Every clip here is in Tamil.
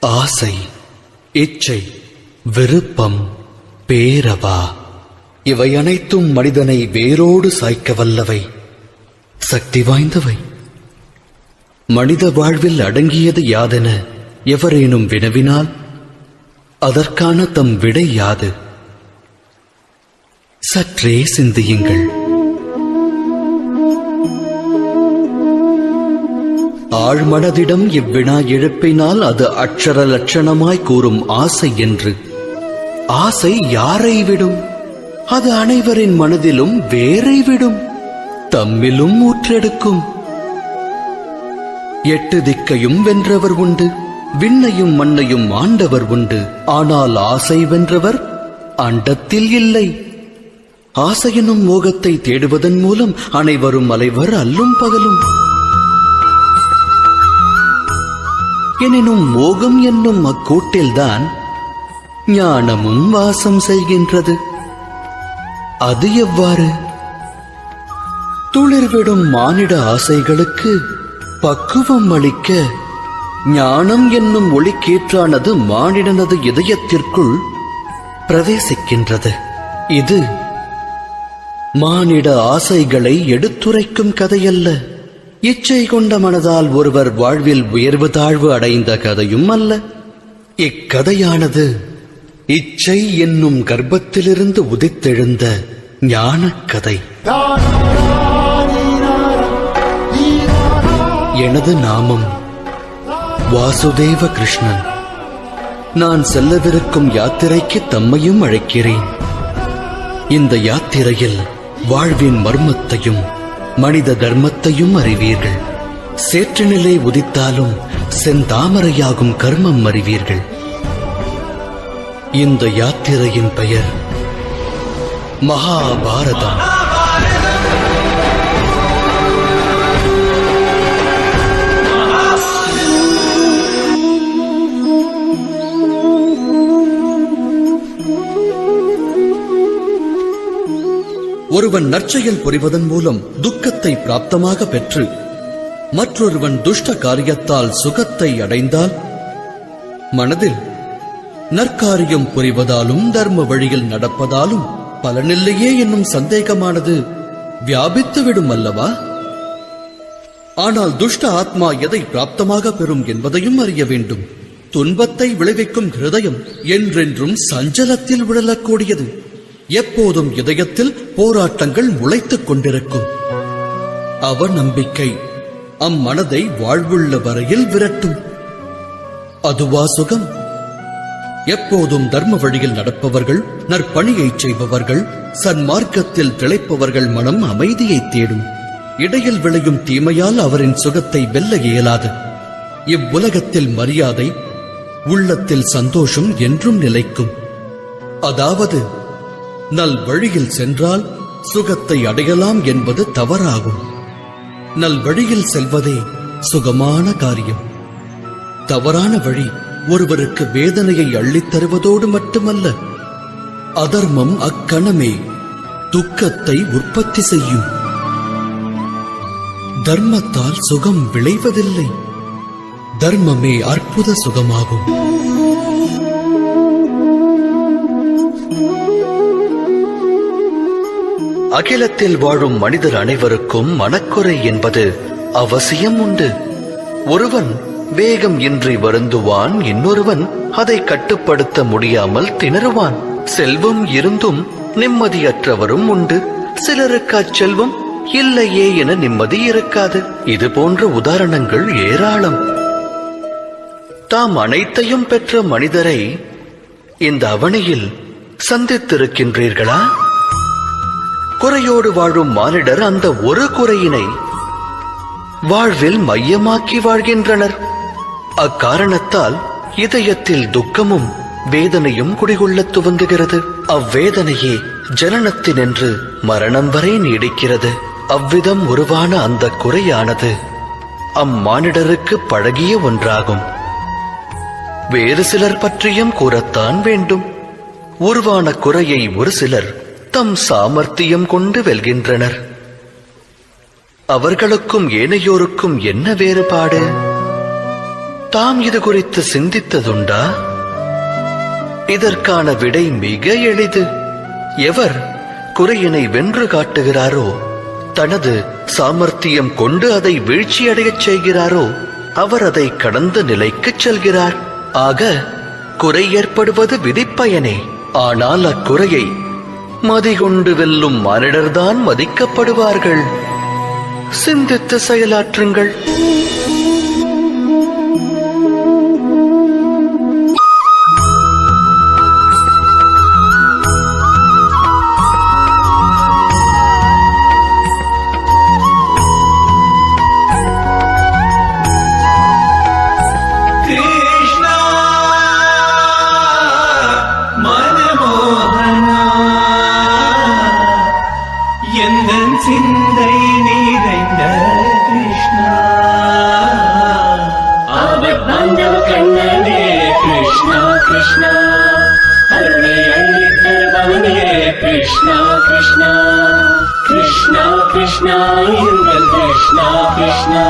ஆசை இச்சை விருப்பம் பேரவா இவை அனைத்தும் மனிதனை வேரோடு சாய்க்க வல்லவை சக்தி வாய்ந்தவை. மனித வாழ்வில் அடங்கியது யாதென எவரேனும் வினவினால் அதற்கான தம் விடை யாது? சற்றே சிந்தியுங்கள். ஆழ்மனதிடம் இவ்வினா எழுப்பினால் அது அக்ஷர லட்சணமாய் கூறும் ஆசை என்று. ஆசை யாரை விடும்? அது அனைவரின் மனதிலும் வேரை விடும். தம்மிலும் ஊற்றெடுக்கும். எட்டு திக்கையும் வென்றவர் உண்டு விண்ணையும் மண்ணையும் ஆண்டவர் உண்டு. ஆனால் ஆசை வென்றவர் அண்டத்தில் இல்லை. ஆசையெனும் மோகத்தை தேடுவதன் மூலம் அனைவரும் அலைவர் அல்லும் பகலும். எனினும் மோகம் என்னும் அக்கூட்டில்தான் ஞானமும் வாசம் செய்கின்றது. அது எவ்வாறு? துளிர்விடும் மானிட ஆசைகளுக்கு பக்குவம் அளிக்க ஞானம் என்னும் ஒளிக்கீற்றானது மானிடனது இதயத்திற்குள் பிரவேசிக்கின்றது. இது மானிட ஆசைகளை எடுத்துரைக்கும் கதையல்ல. இச்சை கொண்ட மனதால் ஒருவர் வாழ்வில் உயர்வு தாழ்வு அடைந்த கதையும் அல்ல. இக்கதையானது இச்சை என்னும் கர்ப்பத்திலிருந்து உதித்தெழுந்த ஞானக் கதை எனது நாமம் வாசுதேவ கிருஷ்ணன் நான் செல்லவிருக்கும் யாத்திரைக்கு தம்மையும் அழைக்கிறேன். இந்த யாத்திரையில் வாழ்வின் மர்மத்தையும் மனித தர்மத்தையும் அறிவீர்கள். சேற்றுநிலை உதித்தாலும் செந்தாமரையாகும் கர்மம் அறிவீர்கள். இந்த யாத்திரையின் பெயர் மகாபாரதம். ஒருவன் நற்செயல் புரிவதன் மூலம் துக்கத்தை பிராப்தமாக பெற்று மற்றொருவன் துஷ்ட காரியத்தால் சுகத்தை அடைந்தால் மனதில் நற்காரியம் புரிவதாலும் தர்ம வழியில் நடப்பதாலும் பலனில்லையே என்னும் சந்தேகமானது வியாபித்துவிடும் அல்லவா? ஆனால் துஷ்ட ஆத்மா எதை பிராப்தமாக பெறும் என்பதையும் அறிய வேண்டும். துன்பத்தை விளைவிக்கும் ஹிருதயம் என்றென்றும் சஞ்சலத்தில் விழலக்கூடியது. எப்போதும் இதயத்தில் போராட்டங்கள் முளைத்துக் கொண்டிருக்கும். அவநம்பிக்கை அம்மனதை வாழ்வுள்ள வரையில் விரட்டும். அதுவா சுகம்? எப்போதும் தர்ம வழியில் நடப்பவர்கள் நற்பணியைச் செய்பவர்கள் சன்மார்க்கத்தில் திளைப்பவர்கள் மனம் அமைதியை தேடும். இடையில் விளையும் தீமையால் அவரின் சுகத்தை வெல்ல இயலாது. இவ்வுலகத்தில் மரியாதை உள்ளத்தில் சந்தோஷம் என்றும் நிலைக்கும். அதாவது நல் வழியில் சென்றால் சுகத்தை அடையலாம் என்பது தவறாகும். நல் வழியில் செல்வதே சுகமான காரியம். தவறான வழி ஒருவருக்கு வேதனையை அள்ளித் தருவதோடு மட்டுமல்ல அதர்மம் அக்கணமே துக்கத்தை உற்பத்தி செய்யும். தர்மத்தால் சுகம் விளைவதில்லை தர்மமே அற்புத சுகமாகும். அகிலத்தில் வாழும் மனிதர் அனைவருக்கும் மனக்குறை என்பது அவசியம் உண்டு. ஒருவன் வேகம் இன்றி வருந்துவான் இன்னொருவன் அதை கட்டுப்படுத்த முடியாமல் திணறுவான். செல்வம் இருந்தும் நிம்மதியற்றவரும் உண்டு. சிலருக்கு அச்செல்வம் இல்லையே என நிம்மதி இருக்காது. இது போன்ற உதாரணங்கள் ஏராளம். தாம் அனைத்தையும் பெற்ற மனிதரை இந்த அவனியில் சந்தித்திருக்கின்றீர்களா? குறையோடு வாழும் மானிடர் அந்த ஒரு குறையினை வாழ்வில் மையமாக்கி வாழ்கின்றனர். அக்காரணத்தால் இதயத்தில் துக்கமும் வேதனையும் குடிகொள்ள துவங்குகிறது. அவ்வேதனையே ஜனனத்தினின்று மரணம் வரை நீடிக்கிறது. அவ்விதம் உருவான அந்த குறையானது அம்மானிடருக்கு பழகிய ஒன்றாகும். வேறு சிலர் பற்றியும் கூறத்தான் வேண்டும். உருவான குறையை ஒரு சிலர் தம் சாமர்த்தியம் கொண்டு வெல்கின்றனர். அவர்களுக்கும் ஏனையோருக்கும் என்ன வேறுபாடு? தாம் இது குறித்து சிந்தித்ததுண்டா? இதற்கான விடை மிக எளிது. எவர் குறையினை வென்று காட்டுகிறாரோ தனது சாமர்த்தியம் கொண்டு அதை வீழ்ச்சியடையச் செய்கிறாரோ அவர் அதை கடந்த நிலைக்குச் செல்கிறார். ஆக குறை ஏற்படுவது விதிப்பயனே. ஆனால் அக்குறையை மதிகொண்டு வெல்லும் மானிடர்தான் மதிக்கப்படுவார்கள். சிந்தித்து செயலாற்றுங்கள். கிருஷ்ணா இருங்கள் கிருஷ்ணா கிருஷ்ணா.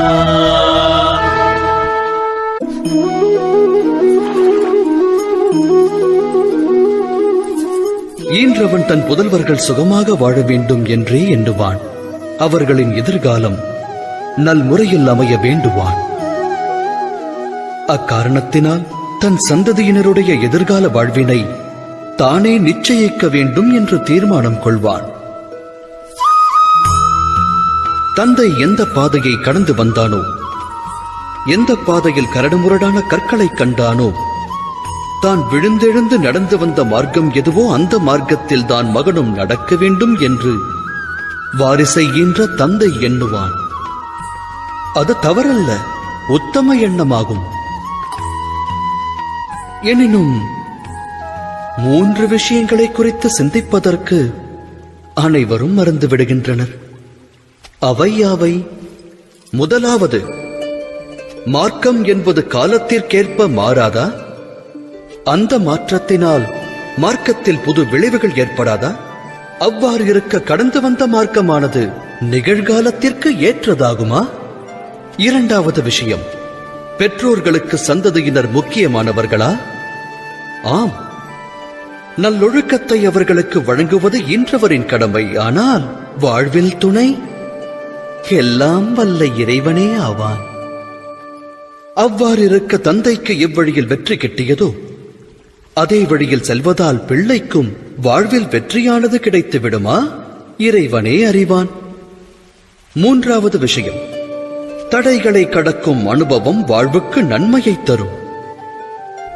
ஈன்றவன் தன் புதல்வர்கள் சுகமாக வாழ வேண்டும் என்றே எண்ணுவான். அவர்களின் எதிர்காலம் நல் முறையில் அமைய வேண்டுவான். அக்காரணத்தினால் தன் சந்ததியினருடைய எதிர்கால வாழ்வினை தானே நிச்சயிக்க வேண்டும் என்று தீர்மானம் கொள்வான். தந்தை எந்த பாதையை கடந்து வந்தானோ? எந்த பாதையில் கரடுமுரடான கற்களை கண்டானோ? தான் விழுந்தெழுந்து நடந்து வந்த மார்க்கம் எதுவோ அந்த மார்க்கத்தில் தான் மகனும் நடக்க வேண்டும் என்று வாரிசை ஈன்ற தந்தை எண்ணுவான். அது தவறல்ல உத்தம எண்ணமாகும். எனினும் மூன்று விஷயங்களை குறித்து சிந்திப்பதற்கு அனைவரும் மறந்து விடுகின்றனர். அவையாவை முதலாவது மார்க்கம் என்பது காலத்திற்கேற்ப மாறாதா? அந்த மாற்றத்தினால் மார்க்கத்தில் புது விளைவுகள் ஏற்படாதா? அவ்வாறு இருக்க கடந்து வந்த மார்க்கமானது நிகழ்காலத்திற்கு ஏற்றதாகுமா? இரண்டாவது விஷயம் பெற்றோர்களுக்கு சந்ததியினர் முக்கியமானவர்களா? ஆம். நல்லொழுக்கத்தை அவர்களுக்கு வழங்குவது இன்றவரின் கடமை. ஆனால் வாழ்வில் துணை எல்லாம் வல்ல இறைவனே ஆவான். அவ்வாறு இருக்க தந்தைக்கு எவ்வழியில் வெற்றி கிட்டியதோ அதே வழியில் செல்வதால் பிள்ளைக்கும் வாழ்வில் வெற்றியானது கிடைத்து விடுமா இறைவனே அறிவான். மூன்றாவது விஷயம் தடைகளை கடக்கும் அனுபவம் வாழ்வுக்கு நன்மையை தரும்.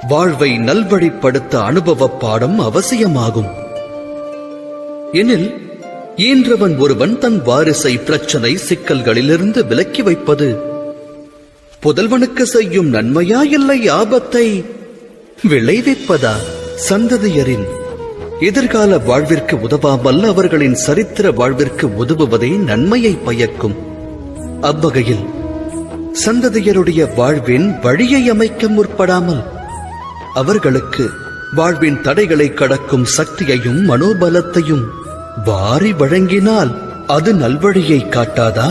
வாழ்வை நல்வழிப்படுத்த அனுபவ பாடம் அவசியமாகும். எனில் ஈன்றவன் ஒருவன் தன் வாரிசை பிரச்சனை சிக்கல்களிலிருந்து விலக்கி வைப்பது. புதல்வனுக்கு செய்யும் நன்மையா இல்லை ஆபத்தை விளைவிப்பதா? சந்ததியரின் எதிர்கால வாழ்விற்கு உதவாமல் அவர்களின் சரித்திர வாழ்விற்கு உதவுவதே நன்மையை பயக்கும். அவ்வகையில் சந்ததியருடைய வாழ்வின் வழியை அமைக்க முற்படாமல் அவர்களுக்கு வாழ்வின் தடைகளை கடக்கும் சக்தியையும் மனோபலத்தையும் வாரி வழங்கினால் அது நல்வழியை காட்டாதா?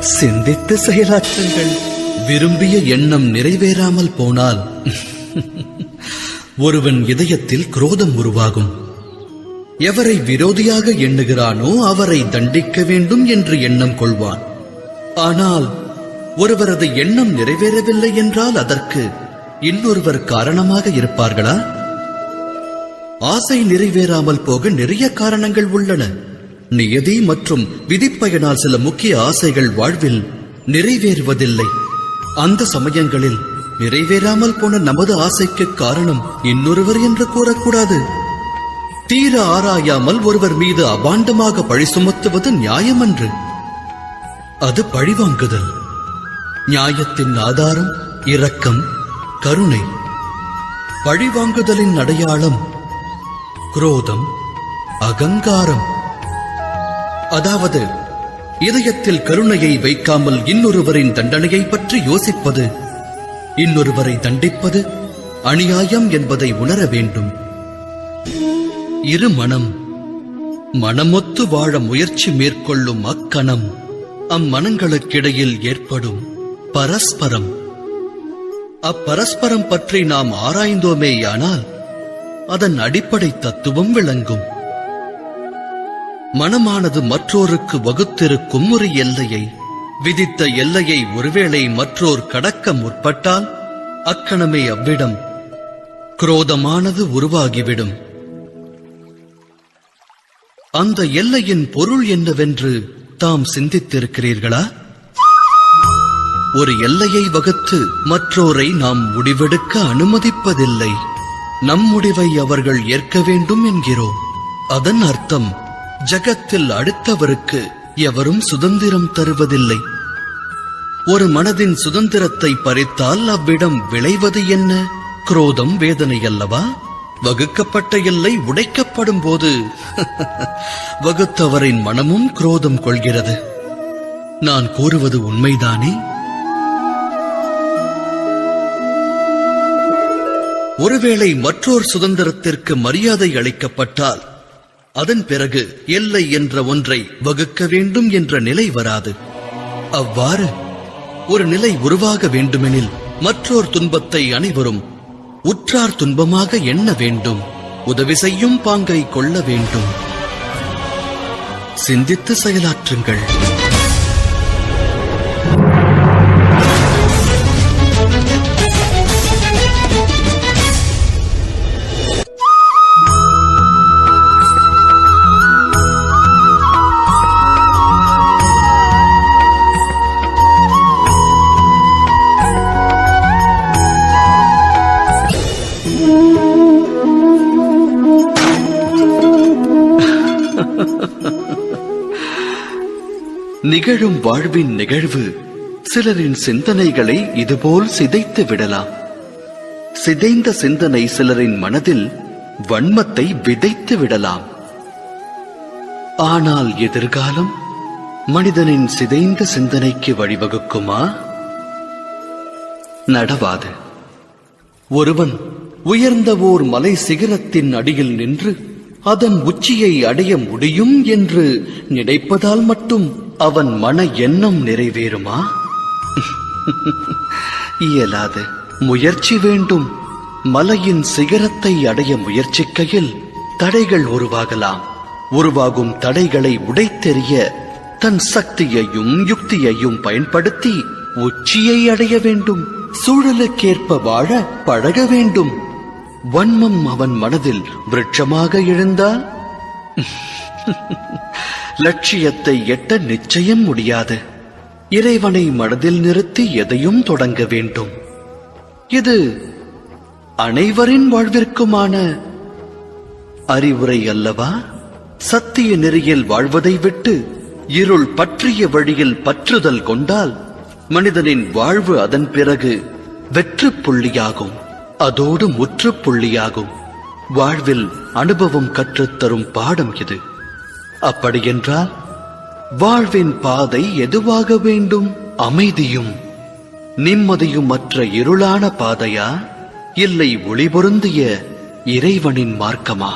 சிந்தித்து செயலாற்றுங்கள். விரும்பிய எண்ணம் நிறைவேறாமல் போனால் ஒருவன் இதயத்தில் குரோதம் உருவாகும். எவரை விரோதியாக எண்ணுகிறானோ அவரை தண்டிக்க வேண்டும் என்று எண்ணம் கொள்வான். ஆனால் ஒருவரது எண்ணம் நிறைவேறவில்லை என்றால் அதற்கு இன்னொருவர் காரணமாக இருப்பார்களா? ஆசை நிறைவேறாமல் போக நிறைய காரணங்கள் உள்ளன. நியதி மற்றும் விதிப்பயனால் சில முக்கிய ஆசைகள் வாழ்வில் நிறைவேறுவதில்லை. அந்த சமயங்களில் நிறைவேறாமல் போன நமது ஆசைக்கு காரணம் இன்னொருவர் என்று கூறக்கூடாது. தீர ஆராயாமல் ஒருவர் மீது அபாண்டமாக பழி சுமத்துவது நியாயமன்று. அது பழிவாங்குதல். நியாயத்தின் ஆதாரம் இரக்கம் கருணை. பழிவாங்குதலின் அடையாளம் குரோதம் அகங்காரம். அதாவது இதயத்தில் கருணையை வைக்காமல் இன்னொருவரின் தண்டனையை பற்றி யோசிப்பது இன்னொருவரை தண்டிப்பது அநியாயம் என்பதை உணர வேண்டும். இரு மனம் மனமொத்து வாழ முயற்சி மேற்கொள்ளும் அக்கணம் அம்மனங்களுக்கிடையில் ஏற்படும் பரஸ்பரம். அப்பரஸ்பரம் பற்றி நாம் ஆராய்ந்தோமேயானால் அதன் அடிப்படை தத்துவம் விளங்கும். மனமானது மற்றோருக்கு வகுத்திருக்கும் ஒரு எல்லையை விதித்த எல்லையை ஒருவேளை மற்றோர் கடக்க முற்பட்டால் அக்கணமே அவ்விடம் குரோதமானது உருவாகிவிடும். அந்த எல்லையின் பொருள் என்னவென்று தாம் சிந்தித்திருக்கிறீர்களா? ஒரு எல்லையை வகுத்து மற்றோரை நாம் முடிவெடுக்க அனுமதிப்பதில்லை. நம் முடிவை அவர்கள் ஏற்க வேண்டும் என்கிறோம். அதன் அர்த்தம் ஜகத்தில் அடுத்தவருக்கு எவரும் சுதந்திரம் தருவதில்லை. ஒரு மனதின் சுதந்திரத்தை பறித்தால் அவ்விடம் விளைவது என்ன? குரோதம் வேதனை அல்லவா வகுக்கப்பட்ட எல்லை உடைக்கப்படும் போது வகுத்தவரின் மனமும் குரோதம் கொள்கிறது. நான் கூறுவது உண்மைதானே? ஒருவேளை மற்றோர் சுதந்திரத்திற்கு மரியாதை அளிக்கப்பட்டால் அதன் பிறகு எல்லை என்ற ஒன்றை வகுக்க வேண்டும் என்ற நிலை வராது. அவ்வாறு ஒரு நிலை உருவாக வேண்டுமெனில் மற்றோர் துன்பத்தை அனைவரும் உற்றார் துன்பமாக எண்ண வேண்டும் உதவி செய்யும் பாங்கை கொள்ள வேண்டும். சிந்தித்து செயலாற்றுங்கள். நிகழும் வாழ்வின் நிகழ்வு. சிலரின் சிந்தனைகளை இதுபோல் சிதைத்து விடலாம். சிதைந்த சிந்தனை சிலரின் மனதில் வன்மத்தை விதைத்து விடலாம். ஆனால் எதிர்காலம் மனிதனின் சிதைந்த சிந்தனைக்கு வழிவகுக்குமா? நடவாது. ஒருவன் உயர்ந்த ஓர் மலை சிகரத்தின் அடியில் நின்று அதன் உச்சியை அடைய முடியும் என்று நினைப்பதால் மட்டும் அவன் மன எண்ணம் நிறைவேறுமா? இயலாது. முயற்சி வேண்டும். மலையின் சிகரத்தை அடைய முயற்சிக்கையில் தடைகள் உருவாகலாம். உருவாகும் தடைகளை உடைத்தெறிய தன் சக்தியையும் யுக்தியையும் பயன்படுத்தி உச்சியை அடைய வேண்டும். சூழலுக்கேற்ப வாழ பழக வேண்டும். வன்மம் அவன் மனதில் விருட்சமாக எழுந்தால்? லட்சியத்தை எட்ட நிச்சயம் முடியாது. இறைவனை மனதில் நிறுத்தி எதையும் தொடங்க வேண்டும். இது அனைவரின் வாழ்விற்குமான அறிவுரை அல்லவா? சத்திய நெறியில் வாழ்வதை விட்டு இருள் பற்றிய வழியில் பற்றுதல் கொண்டால் மனிதனின் வாழ்வு அதன் பிறகு வெற்று புள்ளியாகும். அதோடு முற்றுப்புள்ளியாகும் வாழ்வில் அனுபவம் கற்றுத்தரும் பாடம் இது. அப்படியென்றால் வாழ்வின் பாதை எதுவாக வேண்டும் அமைதியும் நிம்மதியுமற்ற இருளான பாதையா இல்லை ஒளிபொருந்திய இறைவனின் மார்க்கமா